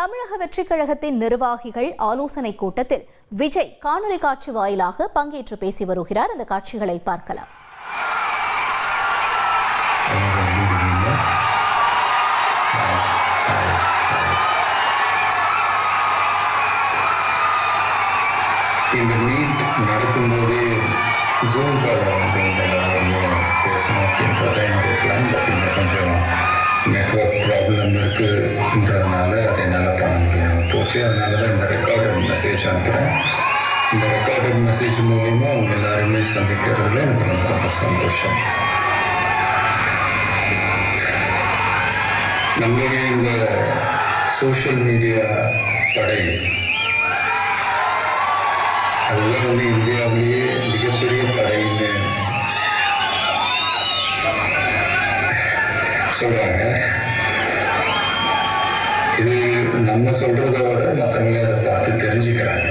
தமிழக வெற்றிக் கழகத்தின் நிர்வாகிகள் ஆலோசனை கூட்டத்தில் விஜய் காணொலி காட்சி வாயிலாக பங்கேற்று பேசி வருகிறார். அந்த காட்சிகளை பார்க்கலாம். இந்த மீட் ஜூம் கால் பேசணும் அப்படின்றத பிளான் கொஞ்சம் நெட்ஒர்க் இருக்குன்றதுனால அதை என்னால் பண்ண முடியாமல் போச்சு அதனால தான் இந்த ரெக்கார்டட் மெசேஜ் அனுப்புகிறேன் இந்த ரெக்கார்டட் மெசேஜ் மூலயமா அவங்க எல்லாருமே சந்திக்கிறதுல எனக்கு ரொம்ப ரொம்ப சந்தோஷம். நம்மளுடைய இந்த சோஷியல் மீடியா படை அதெல்லாம் வந்து இந்தியாவிலேயே மிகப்பெரிய படைன்னு சொல்கிறாங்க இது நம்ம சொல்றத விட மற்றவங்களே அதை பார்த்து தெரிஞ்சுக்கிறாங்க.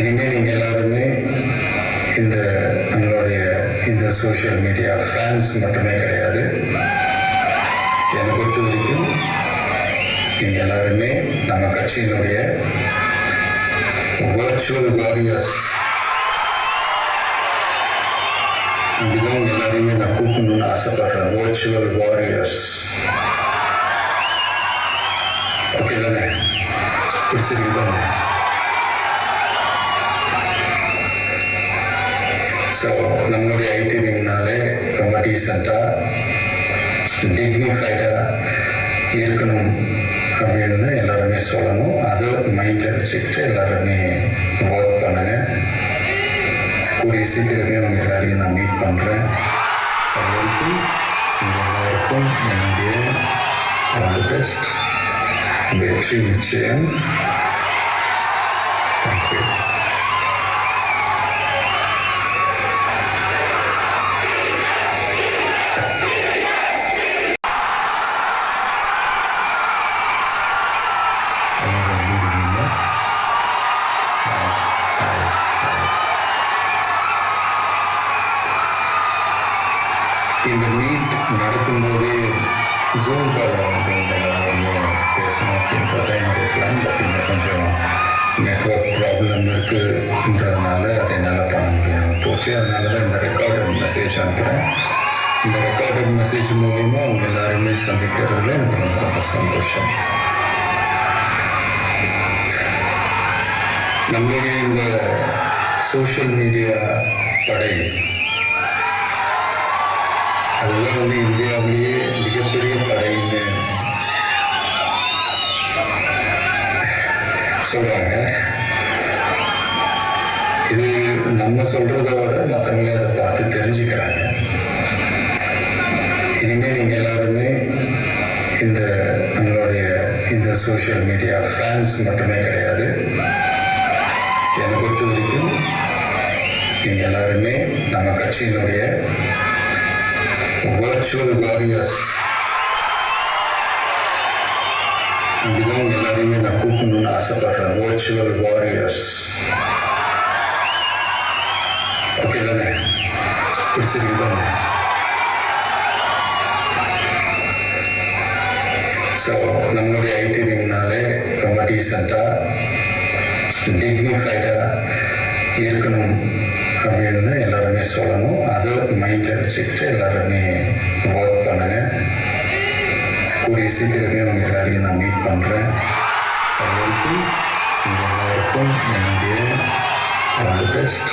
இனிமேல் நீங்க எல்லாருமே இந்த நம்மளுடைய இந்த சோஷியல் மீடியா ஃபேன்ஸ் மட்டுமே கிடையாது. என்னை பொறுத்த வரைக்கும் நீங்க எல்லாருமே நம்ம கட்சியினுடைய வர்ச்சுவல் வாரியர்ஸ் இதுதான் எல்லாரையுமே நான் கூப்பிடணும்னு ஆசைப்படுறேன். வர்ச்சுவல் வாரியர்ஸ் பிடிச்சிருக்கு ஸோ நம்மளுடைய ஐடி விங்னாலே ரொம்ப டீசெண்டாக டிக்னிஃபைடாக இருக்கணும் அப்படின்னு எல்லாருமே சொல்லணும். அதை மைண்டில் வச்சுக்கிட்டு எல்லாருமே ஒர்க் பண்ணுங்க. கூடிய சீக்கிரமே உங்கள் எல்லாரையும் நான் மீட் பண்ணுறேன் அது வரைக்கும் எல்லாருக்கும் என்னுடைய ஆல் தி பெஸ்ட் வெற்றி நிச்சயம் தேங்க்யூ இந்த மீட் நடக்கும்போதே ஜூம் கால் அப்படின்றதுனால அதை என்னால் பண்ண முடியாமல் போச்சு. அதனால தான் இந்த ரெக்கார்டட் மெசேஜ் அனுப்புகிறேன் இந்த ரெக்கார்டட் மெசேஜ் மூலிமா அவங்க எல்லாருமே சந்திக்கிறதுல எனக்கு ரொம்ப ரொம்ப சந்தோஷம். நம்மளுடைய இந்த சோஷியல் மீடியா படை அதெல்லாம் வந்து இந்தியாவிலேயே மிகப்பெரிய படைன்னு சொல்கிறாங்க இது நம்ம சொல்றத விட மற்றவங்களே அதை பார்த்து தெரிஞ்சுக்கிறாங்க. இனிமேல் நீங்க எல்லாருமே இந்த நம்மளுடைய இந்த சோஷியல் மீடியா ஃபேன்ஸ் மட்டுமே கிடையாது. என்னை பொறுத்த வரைக்கும் நீங்க எல்லாருமே நம்ம கட்சியினுடைய வர்ச்சுவல் வாரியர்ஸ் அப்படிதான் எல்லாரையுமே நான் கூப்பிடணும்னு ஆசைப்படுறேன். வர்ச்சுவல் வாரியர்ஸ் ஓகே தானே பிடிச்சிருக்கு தானே ஸோ நம்மளுடைய ஐடி விங்னாலே ரொம்ப டீசெண்டாக டிக்னிஃபைடாக இருக்கணும் அப்படின்னு எல்லாருமே சொல்லணும் அது மைண்டில் வச்சுக்கிட்டு எல்லாருமே ஒர்க் பண்ணுங்க கூடிய சீக்கிரமே உங்கள் எல்லாரையும் நான் மீட் பண்ணுறேன் அது வரைக்கும் எல்லாருக்கும் என்னுடைய ஆல் பெஸ்ட்